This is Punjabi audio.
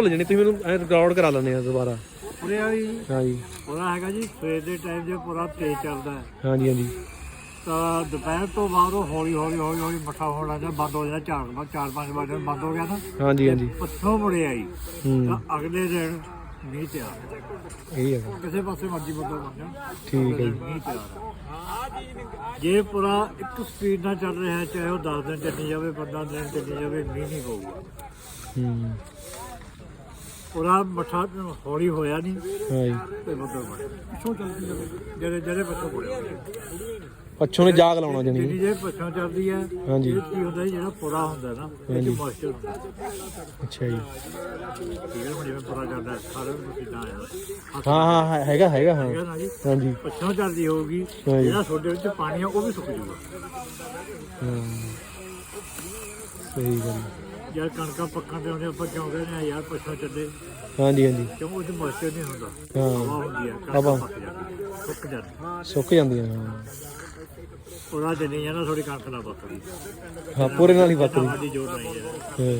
ਭੁੱਲ ਜਣੀ ਤੁਸੀਂ ਮੈਨੂੰ ਰਿਕਾਰਡ ਕਰਾ ਲੈਂਦੇ ਆ ਦੁਬਾਰਾ। ਉਰੇ ਵਾਲੀ ਹਾਂਜੀ। ਉਹਦਾ ਹੈਗਾ ਜੀ ਸਵੇਰ ਦੇ ਟਾਈਮ ਜੇ ਪੂਰਾ ਤੇਜ਼ ਚੱਲਦਾ ਹੈ। ਹਾਂਜੀ ਹਾਂਜੀ। ਤਾਂ ਦੁਪਹਿਰ ਤੋਂ ਬਾਅਦ ਉਹ ਹੌਲੀ ਹੌਲੀ ਹੌਲੀ ਹੌਲੀ ਮੱਠਾ ਹੋਣ ਲੱਗਾ ਬੰਦ ਹੋ ਜਾਂਦਾ ਚਾਰ ਬਾਅਦ ਚਾਰ ਪੰਜ ਵਜੇ ਬੰਦ ਹੋ ਗਿਆ ਨਾ। ਹਾਂਜੀ ਹਾਂਜੀ। ਪੱਥੋਂ ਮੁੜੇ ਆਈ। ਹੂੰ। ਤਾਂ ਅਗਲੇ ਦਿਨ ਮੀਂਹ ਤਿਆਰ ਇਹ ਹੈਗਾ ਕਿਸੇ ਪਾਸੇ ਮਰਜ਼ੀ ਬੰਦਾ ਬਣ ਜਾ ਠੀਕ ਹੈ ਜੀ। ਮੀਂਹ ਤਿਆਰ ਹੈ। ਜੇ ਪੂਰਾ ਇੱਕ ਸਪੀਡ ਨਾਲ ਚੱਲ ਰਿਹਾ ਹੈ ਚਾਹੇ ਉਹ 10 ਦਿਨ ਚੱਲੀ ਜਾਵੇ 15 ਦਿਨ ਚੱਲੀ ਜਾਵੇ ਮੀਂਹ ਨਹੀਂ ਪਊਗਾ। ਹੂੰ। ਪੂਰਾ ਮੱਠਾ ਹੌਲੀ ਹੋਇਆ ਨਹੀਂ ਹਾਂਜੀ। ਤੇ ਬੰਦਾ ਬਣ ਪਿੱਛੋਂ ਚੱਲਦੀ ਜਾਵੇ ਜਿਹੜੇ ਜਿਹੜੇ ਪਿੱਛੋਂ ਮੁੜਿਆ ਪੱਛੋਂ ਨੇ ਜਾਗ ਲਾਉਣਾ ਜਣੀ ਜਿਹੜੀ ਜੇ ਪਿੱਛੋਂ ਚੱਲਦੀ ਹੈ ਹਾਂਜੀ। ਇਹ ਕੀ ਹੁੰਦਾ ਜੀ, ਜਿਹੜਾ ਪੂਰਾ ਹੁੰਦਾ ਨਾ ਇਹ ਚ ਮੋਇਸਚਰ ਹੁੰਦਾ। ਅੱਛਾ ਜੀ। ਠੀਕ ਹੈ ਹੁਣ ਜਿਵੇਂ ਪੂਰਾ ਚੱਲਦਾ ਸਾਰੇ ਨੂੰ ਕਿਦਾਂ ਆਇਆ ਹਾਂ ਹਾਂ ਹਾਂ, ਹੈਗਾ ਹੈਗਾ ਹਾਂ। ਠੀਕ ਹੈ ਨਾ ਜੀ। ਹਾਂਜੀ। ਪਿੱਛੋਂ ਚੱਲਦੀ ਹੋਊਗੀ ਹਾਂਜੀ। ਜਿਹੜਾ ਤੁਹਾਡੇ ਵਿੱਚ ਪਾਣੀ ਆ ਉਹ ਵੀ ਸੁੱਕ ਜੂਗਾ ਹਾਂ। ਸਹੀ ਗੱਲ ਹੈ। ਯਾਰ ਕਣਕਾਂ ਪੱਕਾਂ ਤੇ ਹੁੰਦੇ ਆਪਾਂ ਕਿਉਂ ਕਹਿੰਦੇ ਆ ਯਾਰ ਪਿੱਛੋਂ ਚੱਲੇ। ਹਾਂਜੀ ਹਾਂਜੀ। ਕਿਉਂ ਉਹ ਚ ਮੋਇਸਚਰ ਨਹੀਂ ਹੁੰਦਾ? ਹਾਂ। ਹਵਾ ਹੁੰਦੀ ਹਵਾ। ਕਣਕਾਂ ਪੱਕ ਸੁੱਕ ਜਾਂਦੀ ਸੁੱਕ ਜਾਂਦੀਆਂ ਹਾਂ। ਉਹਦਾ ਚੱਲੀ ਜਾਂਦਾ ਥੋੜੀ ਕਣਕ ਨਾ ਪੱਕਦੀ ਹਾਂ ਪੂਰੇ ਨਾਲ ਹੀ ਸਾਡੀ ਜੋੜ ਨਹੀਂ ਹੈ। ਹਾਂ।